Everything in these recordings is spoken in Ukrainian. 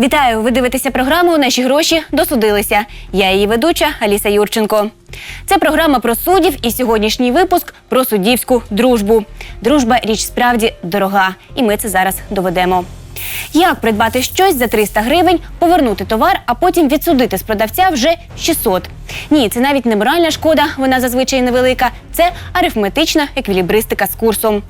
Вітаю! Ви дивитеся програму Наші гроші досудилися. Я її ведуча Аліса Юрченко. Це програма про суддів і сьогоднішній випуск про суддівську дружбу. Дружба річ справді дорога, і ми це зараз доведемо. Як придбати щось за 300 гривень, повернути товар, а потім відсудити з продавця вже 600? Ні, це навіть не моральна шкода, вона зазвичай невелика. Це арифметична еквілібристика з курсом.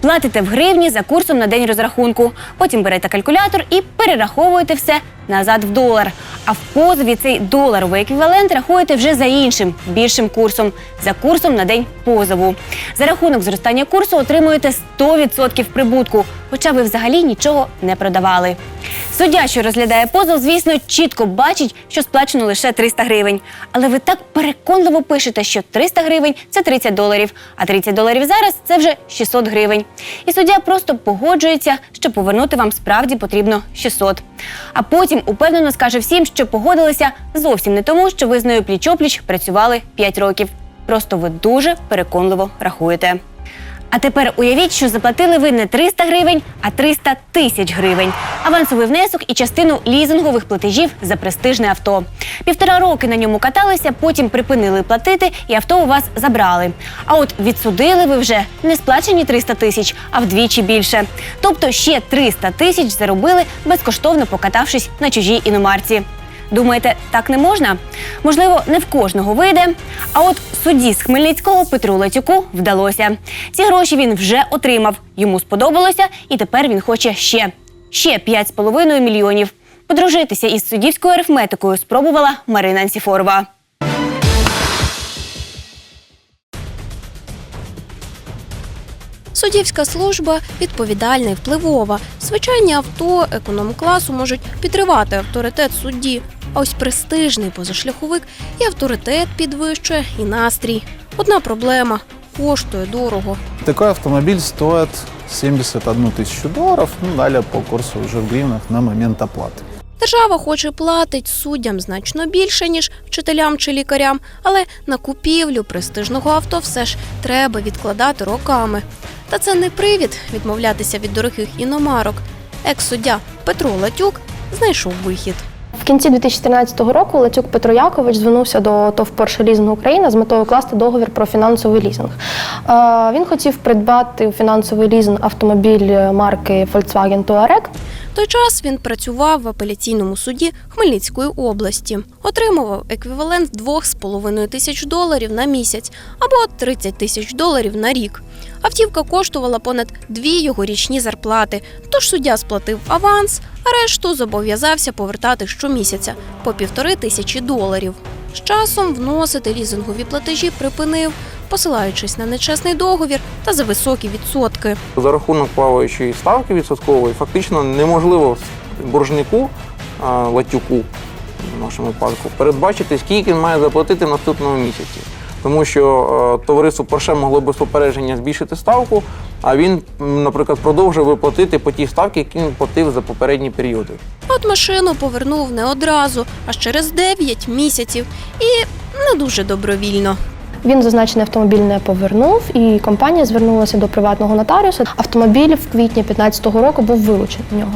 Платите в гривні за курсом на день розрахунку. Потім берете калькулятор і перераховуєте все назад в долар. А в позові цей доларовий еквівалент рахуєте вже за іншим більшим курсом, за курсом на день позову. За рахунок зростання курсу отримуєте 100% прибутку, хоча ви взагалі нічого не продавали. Суддя, що розглядає позов, звісно, чітко бачить, що сплачено лише 300 гривень. Але ви так переконливо пишете, що 300 гривень це 30 доларів, а 30 доларів зараз це вже 600 гривень. І суддя просто погоджується, що повернути вам справді потрібно 600. А потім упевнено скаже всім, що погодилися зовсім не тому, що ви з нею пліч-опліч працювали 5 років. Просто ви дуже переконливо рахуєте. А тепер уявіть, що заплатили ви не 300 гривень, а 300 тисяч гривень. Авансовий внесок і частину лізингових платежів за престижне авто. Півтора роки на ньому каталися, потім припинили платити, і авто у вас забрали. А от відсудили ви вже не сплачені 300 тисяч, а вдвічі більше. Тобто ще 300 тисяч заробили, безкоштовно покатавшись на чужій іномарці. Думаєте, так не можна? Можливо, не в кожного вийде. А от судді з Хмельницького Петру Летюку вдалося. Ці гроші він вже отримав. Йому сподобалося, і тепер він хоче ще. Ще 5,5 мільйонів. Подружитися із суддівською арифметикою спробувала Марина Ансіфорова. Суддівська служба відповідальна і впливова. Звичайні авто економ-класу можуть підривати авторитет судді. А ось престижний позашляховик і авторитет підвищує, і настрій. Одна проблема коштує дорого. Такой автомобиль стоит 71 тысячу долларов, ну, далее по курсу уже в гривнах на момент оплаты. Держава хоч і платить суддям значно більше, ніж вчителям чи лікарям, але на купівлю престижного авто все ж треба відкладати роками. Та це не привід відмовлятися від дорогих іномарок. Екс-суддя Петро Латюк знайшов вихід. В кінці 2014 року Лацюк Петро Якович звернувся до ТОВ «Порше Лізинг Україна з метою укласти договір про фінансовий лізинг. Е, Він хотів придбати у фінансовий лізинг автомобіль марки Volkswagen Touareg. Той час він працював в апеляційному суді Хмельницької області, отримував еквівалент 2,5 тисяч доларів на місяць або 30 тисяч доларів на рік. Автівка коштувала понад дві його річні зарплати, тож суддя сплатив аванс, а решту зобов'язався повертати щомісяця по півтори тисячі доларів. З часом вносити лізингові платежі припинив, посилаючись на нечесний договір та за високі відсотки. За рахунок плаваючої ставки відсоткової фактично неможливо боржнику а, латюку в нашому випадку передбачити, скільки він має заплатити в наступному місяці. Тому що товариство Порше могло без попередження збільшити ставку, а він, наприклад, продовжив виплатити по тій ставці, які він платив за попередні періоди. От машину повернув не одразу, аж через 9 місяців і не дуже добровільно. Він зазначений автомобіль не повернув, і компанія звернулася до приватного нотаріуса. Автомобіль в квітні 2015 року був вилучений в нього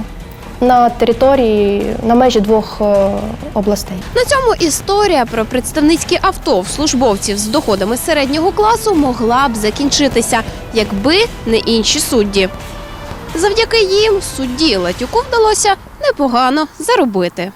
на території на межі двох е, областей. На цьому історія про представницькі авто в службовців з доходами середнього класу могла б закінчитися, якби не інші судді. Завдяки їм судді Латюку вдалося непогано заробити.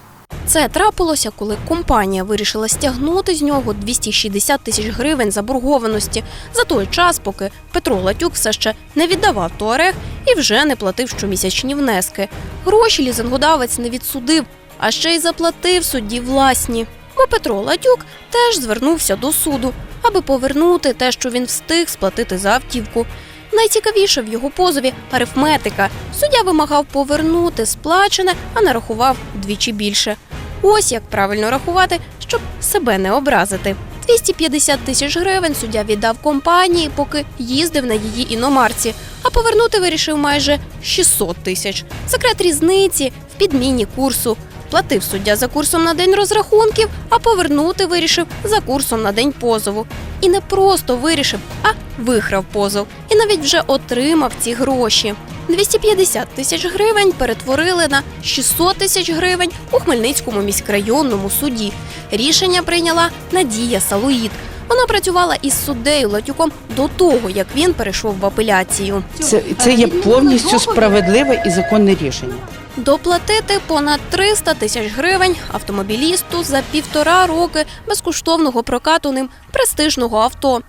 Це трапилося, коли компанія вирішила стягнути з нього 260 тисяч гривень заборгованості за той час, поки Петро Латюк все ще не віддавав туарег і вже не платив щомісячні внески. Гроші лізингодавець не відсудив, а ще й заплатив судді власні. Бо Петро Латюк теж звернувся до суду, аби повернути те, що він встиг сплатити за автівку. Найцікавіше в його позові арифметика. Суддя вимагав повернути сплачене, а нарахував двічі більше. Ось як правильно рахувати, щоб себе не образити. 250 тисяч гривень суддя віддав компанії, поки їздив на її іномарці, а повернути вирішив майже 600 тисяч. Секрет різниці в підміні курсу. Платив суддя за курсом на день розрахунків, а повернути вирішив за курсом на день позову. І не просто вирішив, а виграв позов. І навіть вже отримав ці гроші. 250 тисяч гривень перетворили на 600 тисяч гривень у Хмельницькому міськрайонному суді. Рішення прийняла Надія Салуїд. Вона працювала із суддею Латюком до того, як він перейшов в апеляцію. Це, це є повністю справедливе і законне рішення. Доплатити понад 300 тисяч гривень автомобілісту за півтора роки безкоштовного прокату ним престижного авто.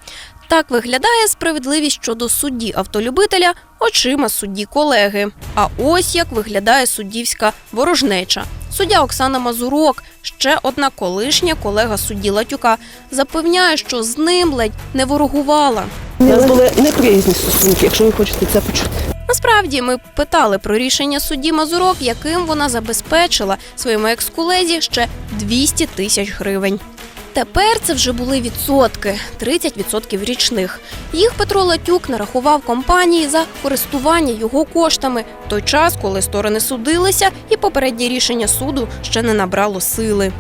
Так виглядає справедливість щодо судді автолюбителя очима судді колеги. А ось як виглядає суддівська ворожнеча. Суддя Оксана Мазурок, ще одна колишня колега судді Латюка, запевняє, що з ним ледь не ворогувала. У нас були неприязні стосунки, якщо ви хочете це почути. Насправді ми питали про рішення судді Мазурок, яким вона забезпечила своєму екс-колезі ще 200 тисяч гривень. Тепер це вже були відсотки 30% річних. Їх Петро Латюк нарахував компанії за користування його коштами в той час, коли сторони судилися, і попереднє рішення суду ще не набрало сили.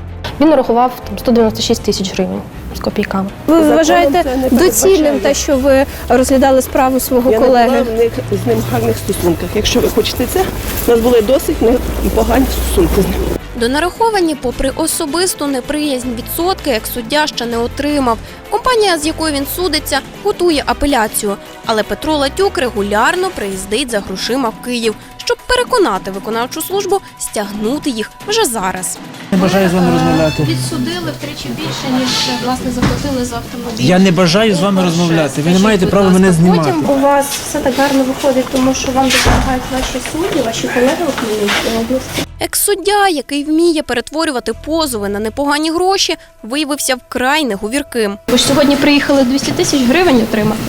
Він нарахував там 196 тисяч гривень з копійками. Ви Законом вважаєте це не доцільним передбачає. те, що ви розглядали справу свого Я не колеги? була в них з ним в гарних стосунках. Якщо ви хочете це, у нас були досить непогані стосунки з ним. Донараховані, попри особисту неприязнь відсотки, як суддя ще не отримав. Компанія, з якою він судиться, готує апеляцію. Але Петро Латюк регулярно приїздить за грошима в Київ, щоб переконати виконавчу службу стягнути їх вже зараз. Не бажаю з вами розмовляти. Відсудили втричі більше, ніж власне заплатили за автомобіль. Я не бажаю з вами розмовляти. Ви не маєте права мене знімати. Потім у вас все так гарно виходить, тому що вам допомагають ваші судді, ваші колеги у Хмельницькій області. Екс-суддя, який вміє перетворювати позови на непогані гроші, виявився вкрай неговірким. Ви ж сьогодні приїхали 200 тисяч гривень отримати.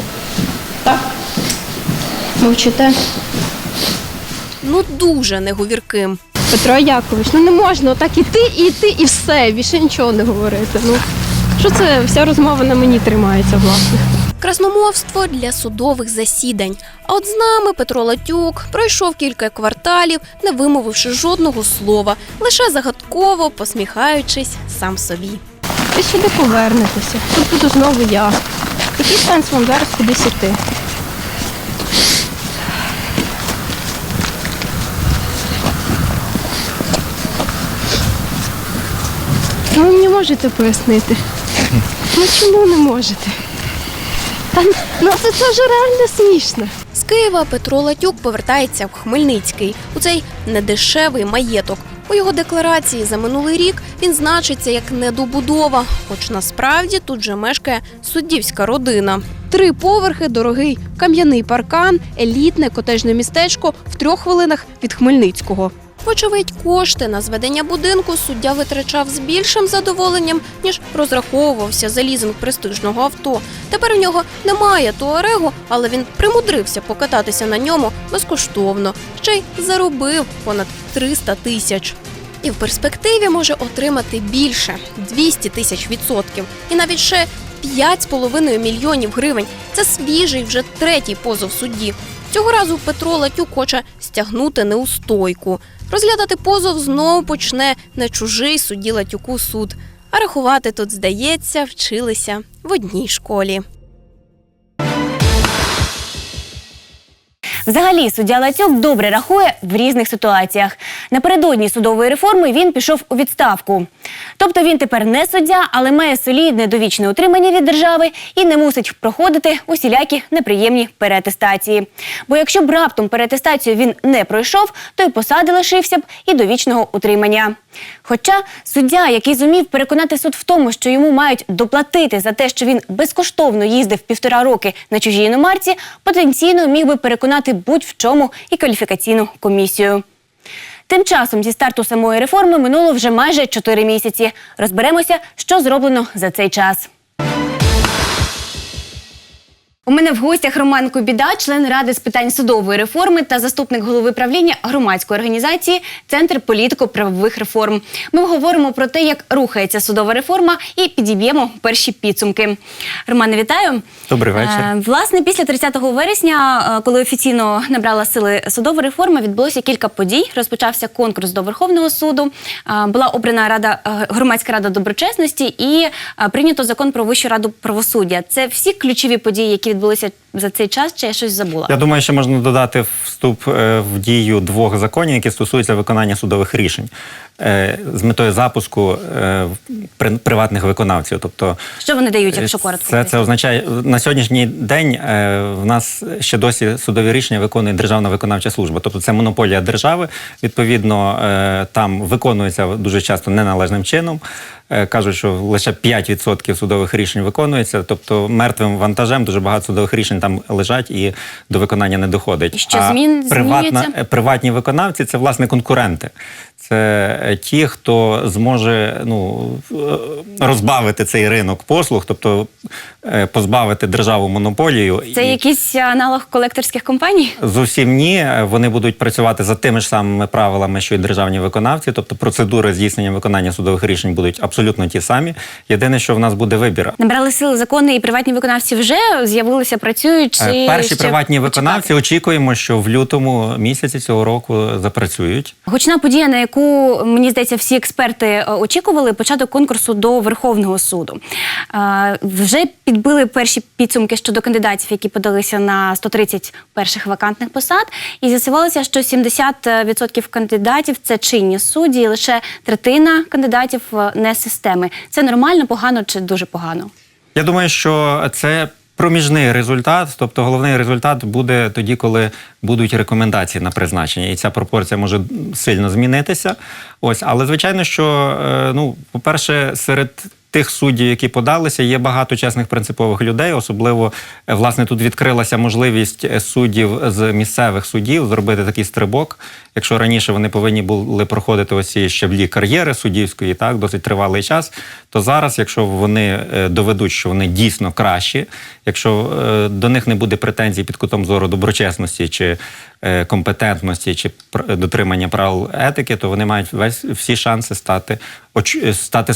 Так? Мовчите. Ну дуже неговірким. Петро Якович, ну не можна отак іти, і йти, і все, більше нічого не говорити. Ну, що це вся розмова на мені тримається, власне. Красномовство для судових засідань. А от з нами Петро Латюк пройшов кілька кварталів, не вимовивши жодного слова, лише загадково посміхаючись сам собі. Ви сюди повернетеся. Тут буду знову я. Який сенс вам зараз кудись іти? Ну, ви мені можете пояснити? Ну чому не можете? Та, ну це, це вже реально смішно. З Києва Петро Латюк повертається в Хмельницький у цей недешевий маєток. У його декларації за минулий рік він значиться як недобудова, хоч насправді тут же мешкає суддівська родина. Три поверхи, дорогий кам'яний паркан, елітне котежне містечко в трьох хвилинах від Хмельницького. Вочевидь, кошти на зведення будинку суддя витрачав з більшим задоволенням, ніж розраховувався за лізинг престижного авто. Тепер у нього немає туарегу, але він примудрився покататися на ньому безкоштовно, ще й заробив понад 300 тисяч. І в перспективі може отримати більше 200 тисяч відсотків, і навіть ще 5,5 мільйонів гривень. Це свіжий вже третій позов судді. Цього разу Петро Латюк хоче стягнути неустойку. Розглядати позов знову почне не чужий судді Латюку суд. А рахувати тут, здається, вчилися в одній школі. Взагалі, суддя Лацюк добре рахує в різних ситуаціях. Напередодні судової реформи він пішов у відставку. Тобто він тепер не суддя, але має солідне довічне утримання від держави і не мусить проходити усілякі неприємні переатестації. Бо якщо б раптом переатестацію він не пройшов, то й посади лишився б і довічного утримання. Хоча суддя, який зумів переконати суд в тому, що йому мають доплатити за те, що він безкоштовно їздив півтора роки на чужій іномарці, потенційно міг би переконати будь-в чому і кваліфікаційну комісію. Тим часом зі старту самої реформи минуло вже майже 4 місяці. Розберемося, що зроблено за цей час. У мене в гостях Роман Кубіда, член ради з питань судової реформи та заступник голови правління громадської організації Центр політико-правових реформ. Ми говоримо про те, як рухається судова реформа, і підіб'ємо перші підсумки. Романе, вітаю. Добрий вечір. Е, Власне, після 30 вересня, е, коли офіційно набрала сили судова реформа, відбулося кілька подій. Розпочався конкурс до Верховного суду. е, Була обрана рада громадська рада доброчесності і прийнято закон про Вищу раду правосуддя. Це всі ключові події, які відбулися за цей час, чи я щось забула? Я думаю, що можна додати вступ е, в дію двох законів, які стосуються виконання судових рішень е, з метою запуску е, при- приватних виконавців. Тобто Що вони дають, якщо коротко? Це, це означає на сьогоднішній день е, в нас ще досі судові рішення виконує Державна виконавча служба. Тобто це монополія держави. Відповідно, е, там виконується дуже часто неналежним чином. Е, Кажуть, що лише 5% судових рішень виконується, тобто мертвим вантажем дуже багато судових рішень там лежать і до виконання не доходить. Що, змін- е, приватні виконавці це власне конкуренти. Це е, ті, хто зможе ну, е, розбавити цей ринок послуг, тобто е, позбавити державу монополію. Це і якийсь аналог колекторських компаній? Зовсім ні. Вони будуть працювати за тими ж самими правилами, що й державні виконавці. Тобто процедури здійснення виконання судових рішень будуть абсолютно ті самі. Єдине, що в нас буде вибір. Набрали сили закони, і приватні виконавці вже з'явилися, працюють. Чи Перші ще приватні виконавці очікуємо, що в лютому місяці цього року запрацюють. Гучна подія, на яку мені здається, всі експерти е, очікували початок конкурсу до Верховного суду. Е, Вже підбили перші підсумки щодо кандидатів, які подалися на 130 перших вакантних посад, і з'ясувалося, що 70% кандидатів це чинні судді, і лише третина кандидатів е, не системи. Це нормально, погано чи дуже погано? Я думаю, що це проміжний результат, тобто головний результат буде тоді, коли будуть рекомендації на призначення, і ця пропорція може сильно змінитися. Ось, але звичайно, що е, ну, по-перше, серед тих суддів, які подалися, є багато чесних принципових людей. Особливо е, власне тут відкрилася можливість е, суддів з місцевих судів зробити такий стрибок. Якщо раніше вони повинні були проходити ось ці щаблі кар'єри суддівської, так досить тривалий час, то зараз, якщо вони е, доведуть, що вони дійсно кращі, якщо до них не буде претензій під кутом зору доброчесності чи компетентності чи дотримання правил етики, то вони мають весь всі шанси стати стати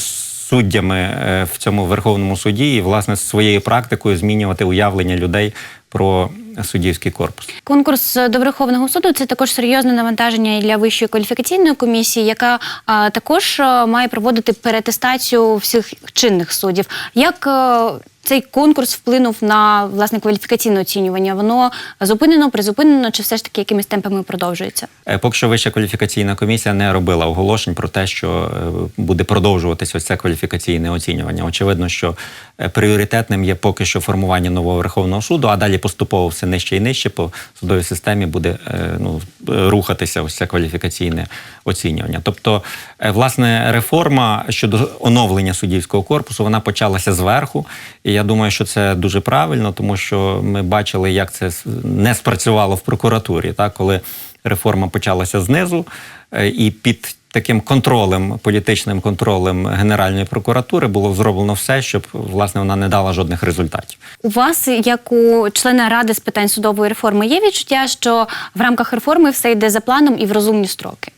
суддями е, в цьому верховному суді і власне своєю практикою змінювати уявлення людей про суддівський корпус. Конкурс до Верховного суду це також серйозне навантаження для вищої кваліфікаційної комісії, яка а, також має проводити перетестацію всіх чинних суддів. Як а, цей конкурс вплинув на власне кваліфікаційне оцінювання? Воно зупинено, призупинено, чи все ж таки якимись темпами продовжується? Е, Поки що Вища кваліфікаційна комісія не робила оголошень про те, що е, буде продовжуватись ось це кваліфікаційне оцінювання. Очевидно, що е, пріоритетним є поки що формування нового Верховного суду, а далі поступово все нижче і нижче по судовій системі буде ну, рухатися ось це кваліфікаційне оцінювання. Тобто, власне, реформа щодо оновлення суддівського корпусу вона почалася зверху. І я думаю, що це дуже правильно, тому що ми бачили, як це не спрацювало в прокуратурі, так, коли реформа почалася знизу, е, і під таким контролем, політичним контролем Генеральної прокуратури було зроблено все, щоб власне вона не дала жодних результатів. У вас, як у члена ради з питань судової реформи, є відчуття, що в рамках реформи все йде за планом і в розумні строки?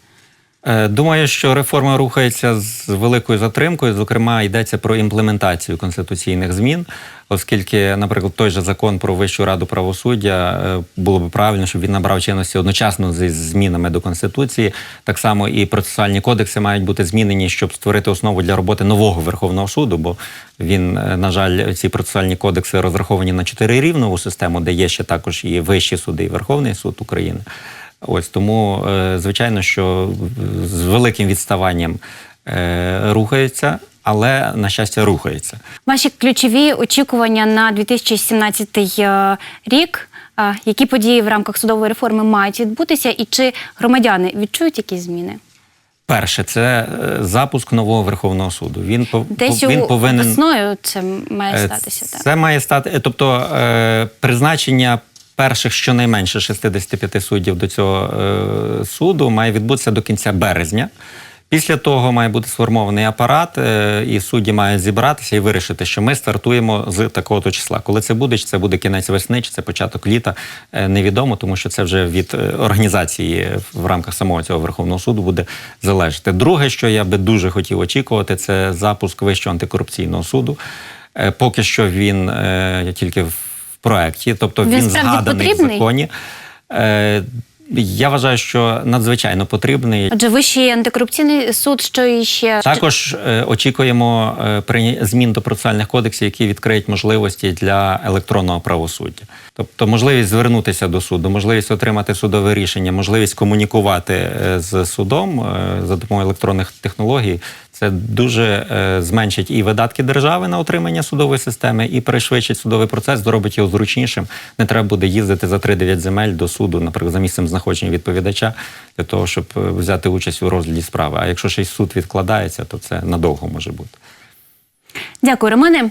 Е, Думаю, що реформа рухається з великою затримкою. Зокрема, йдеться про імплементацію конституційних змін, оскільки, наприклад, той же закон про Вищу раду правосуддя е, було б правильно, щоб він набрав чинності одночасно зі змінами до конституції. Так само і процесуальні кодекси мають бути змінені, щоб створити основу для роботи нового Верховного суду. Бо він, е, на жаль, ці процесуальні кодекси розраховані на чотирирівнову систему, де є ще також і вищі суди, і Верховний суд України. Ось тому, е, звичайно, що з великим відставанням е, рухається, але на щастя рухається. Ваші ключові очікування на 2017 е, рік. Які події в рамках судової реформи мають відбутися, і чи громадяни відчують якісь зміни? Перше, це запуск нового Верховного суду. Він Десь він у повинен весною це має статися. Так Це має стати, тобто призначення перших щонайменше 65 суддів до цього е, суду має відбутися до кінця березня. Після того має бути сформований апарат, е, і судді мають зібратися і вирішити, що ми стартуємо з такого-то числа. Коли це буде, чи це буде кінець весни, чи це початок літа, е, невідомо, тому що це вже від е, організації в рамках самого цього Верховного суду буде залежати. Друге, що я би дуже хотів очікувати, це запуск Вищого антикорупційного суду. Поки що він е, тільки в проекті, тобто Він він, згаданий в законі. Е, я вважаю, що надзвичайно потрібний. Отже, Вищий антикорупційний суд, що іще Також е, очікуємо е, змін до процесуальних кодексів, які відкриють можливості для електронного правосуддя. Тобто можливість звернутися до суду, можливість отримати судове рішення, можливість комунікувати е, з судом е, за допомогою електронних технологій. Це дуже е, зменшить і видатки держави на утримання судової системи, і пришвидшить судовий процес, зробить його зручнішим. Не треба буде їздити за 3-9 земель до суду, наприклад, за місцем знаходження відповідача, для того, щоб е, взяти участь у розгляді справи. А якщо ще й суд відкладається, то це надовго може бути. Дякую, Романе.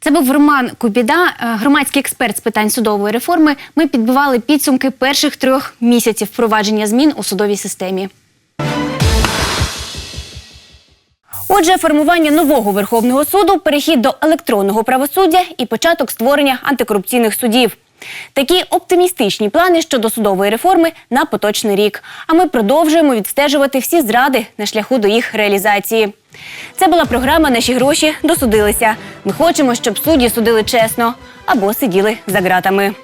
Це був Роман Кубіда, е, громадський експерт з питань судової реформи. Ми підбивали підсумки перших трьох місяців впровадження змін у судовій системі. Отже, формування нового Верховного суду, перехід до електронного правосуддя і початок створення антикорупційних судів. Такі оптимістичні плани щодо судової реформи на поточний рік. А ми продовжуємо відстежувати всі зради на шляху до їх реалізації. Це була програма Наші гроші досудилися. Ми хочемо, щоб судді судили чесно або сиділи за ґратами.